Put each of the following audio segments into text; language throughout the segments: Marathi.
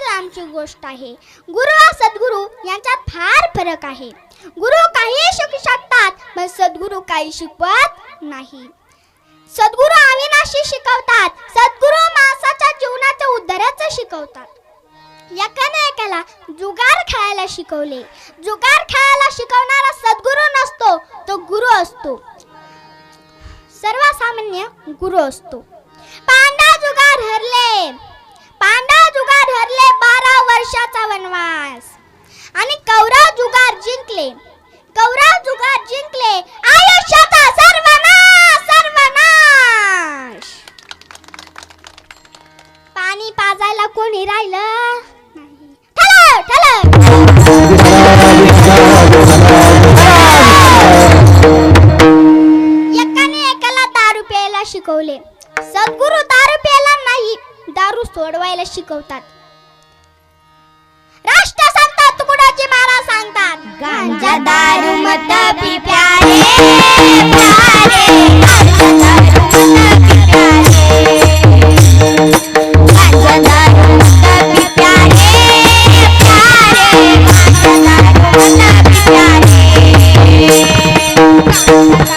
फार लांबची गोष्ट आहे. गुरु व सद्गुरू यांच्यात फार फरक आहे. गुरु काही शिकू शकतात पण सद्गुरू काही शिकवत नाही. सद्गुरू अविनाशी शिकवतात सद्गुरू माणसाच्या जीवनाच्या उद्धाराचं शिकवतात. एकाने एकाला जुगार खेळायला शिकवले. जुगार खेळायला शिकवणारा सद्गुरू नसतो तो गुरु असतो. सर्वसामान्य गुरु असतो. मला कोणी राहिलं? नाही ठलं एकाने एकाला दारू प्यायला शिकवले. सद्गुरु दारू प्यायला नाही दारू सोडवायला शिकवतात. राष्ट्रसंत तुकडाची महाराज सांगतात. गांजा दारू मत पी प्यारे.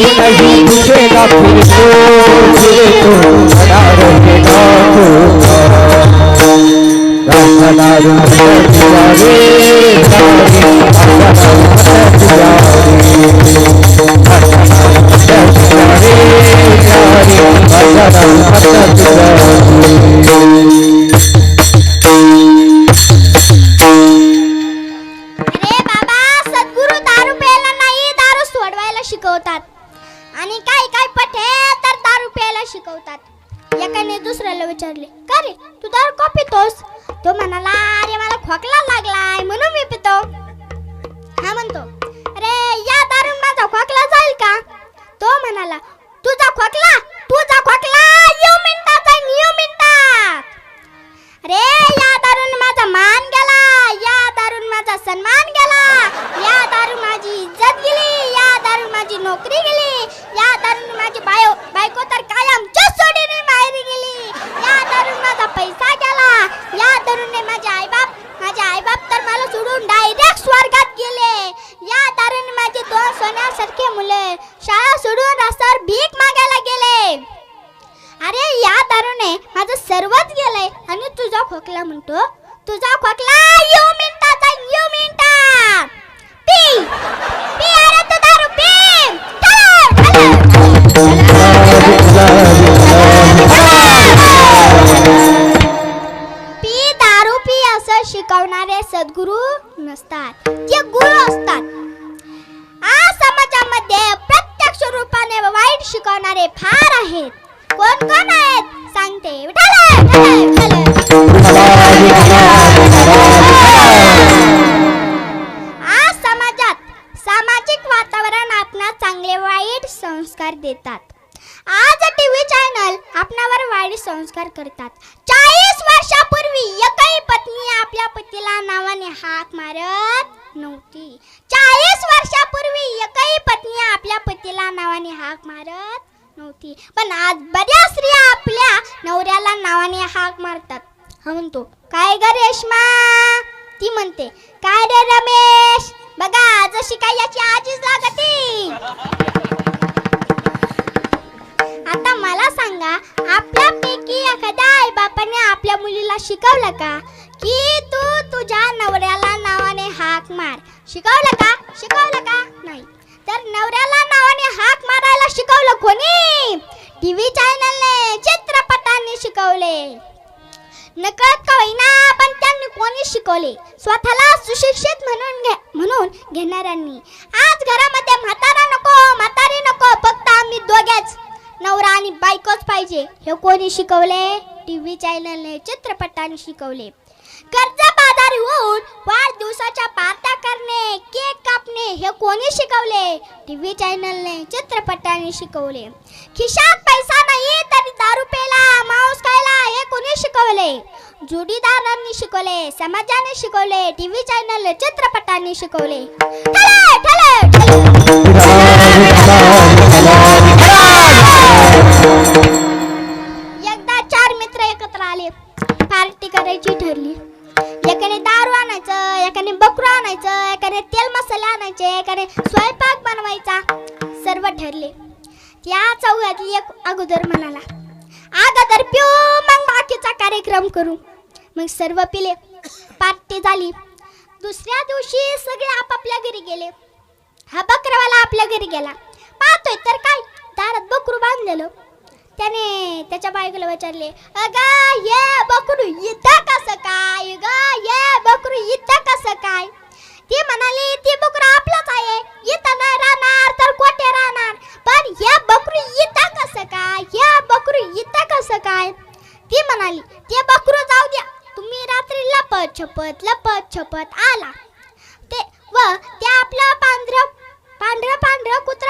नहीं पूछेगा फिर तो फिर तो खड़ा रहेगा राधा दारू राधा दारू शिकवतात. एकाने दुसऱ्याला विचारले का रे तू दारू का पितोस? तो म्हणाला अरे मला खोकला लागलाय म्हणून मी पितो. हा म्हणतो अरे या दारून माझा खोकला जाईल का? तो म्हणाला तुझा खोकला तुझा खोकला यू मिनिटात जाईल यू मिनिटात अरे या दारून माझा मान गेला या दारून माझा सन्मान गेला या दारून माझी इज्जत गेली या दारून माझी नोकरी गेली या दारून माझी बायो बायको तर कायम सोडीने माहेरी गेली या दारून माझा पैसा गेला या माझे आईबाप माझे आईबाप तर मला सोडून डायरेक्ट स्वर्गात गेले. या दारूने माझे दोन सोन्यासारखे मुले. शाळा सोडून रस्त्यावर भीक मागायला गेले. अरे या तारुणे माझं सर्वच गेलंय. आणि तुझा खोकला म्हणतो तुझा खोकला यू मिनिटाचा यू मिनिटा. पी पी अरे तू दारू पी. चलो, चलो. आहेत. कोण कोण आहेत? सांगते. आज समाजात सामाजिक वातावरण आपणास चांगले वाईट संस्कार देतात. आज टीव्ही चॅनल आपणावर वाईट संस्कार करतात. चाळीस वर्षापूर्वी एकही पत्नी आपल्या पतीला नावाने हाक मारत नव्हती. चाळीस वर्षापूर्वी एकही पत्नी आपल्या पतीला नावाने हाक मारत नव्हती. पण आज बऱ्याच स्त्रिया आपल्या नवऱ्याला नावाने हाक मारतात. हा म्हणतो काय ग रेश्मा? ती म्हणते काय रे रमेश? बघा जशी काय याची आजीच लागते. आता मला सांगा आपल्यापैकी एखाद्या आई बापाने आपल्या मुलीला शिकवलं का? की तू तुझ्या नवऱ्याला नावाने हाक मार. शिकवलं का? शिकवलं का? नाही. तर नवऱ्याला नावाने हाक मारायला शिकवलं कोणी? टीव्ही चॅनलने चित्रपटांनी शिकवले. नकळत का होईना पण त्यांनी कोणी शिकवले? स्वतःला सुशिक्षित म्हणून घे म्हणून घेणाऱ्यांनी. आज घरामध्ये म्हातारा नको म्हातारी नको फक्त आम्ही दोघेच. नवरा आणि बायकोच पाहिजे. हे कोणी शिकवले? टी व्ही चॅनलने चित्रपटाने शिकवले. कर्ज टी व्ही चॅनलने चित्रपटाने शिकवले खिशात पैसा नाही तरी दारू पेला मांस खायला हे कोणी शिकवले जोडीदारांनी शिकवले समाजाने शिकवले टी व्ही चॅनल चित्रपटांनी शिकवले एकदा चार मित्र एकत्र आले पार्टी करायची ठरली एकाने दारू आणायचं एकाने बकरू आणायचं एकाने तेल मसाले आणायचे एकाने स्वयंपाक ठरले. त्या चौघातली एक अगोदर म्हणाला अगोदर पिऊ मग बाकीचा कार्यक्रम करू. मग सर्व पिले. पार्टी झाली. दुसऱ्या दिवशी सगळे आपापल्या घरी गेले. हा बकरावाला आपल्या घरी गेला. पाहतोय तर काय? दारात बकरू बांधलेलं. त्याने त्याच्या बायकोला विचारले अग ये बकरू इथं कसं काय? ग ये बकरू इथं कसं काय? ती म्हणाली ती बकरू आपलंच आहे. इथं नाही राहणार तर कोठे राहणार? पण या बकरू इथं कसं काय? या बकरू इथं कसं काय? ती म्हणाली ते बकरू जाऊ द्या. तुम्ही रात्री लपत छपत लपत छपत आला. ते व ते आपलं पांढरं पांढरा पांढरा कुत्रा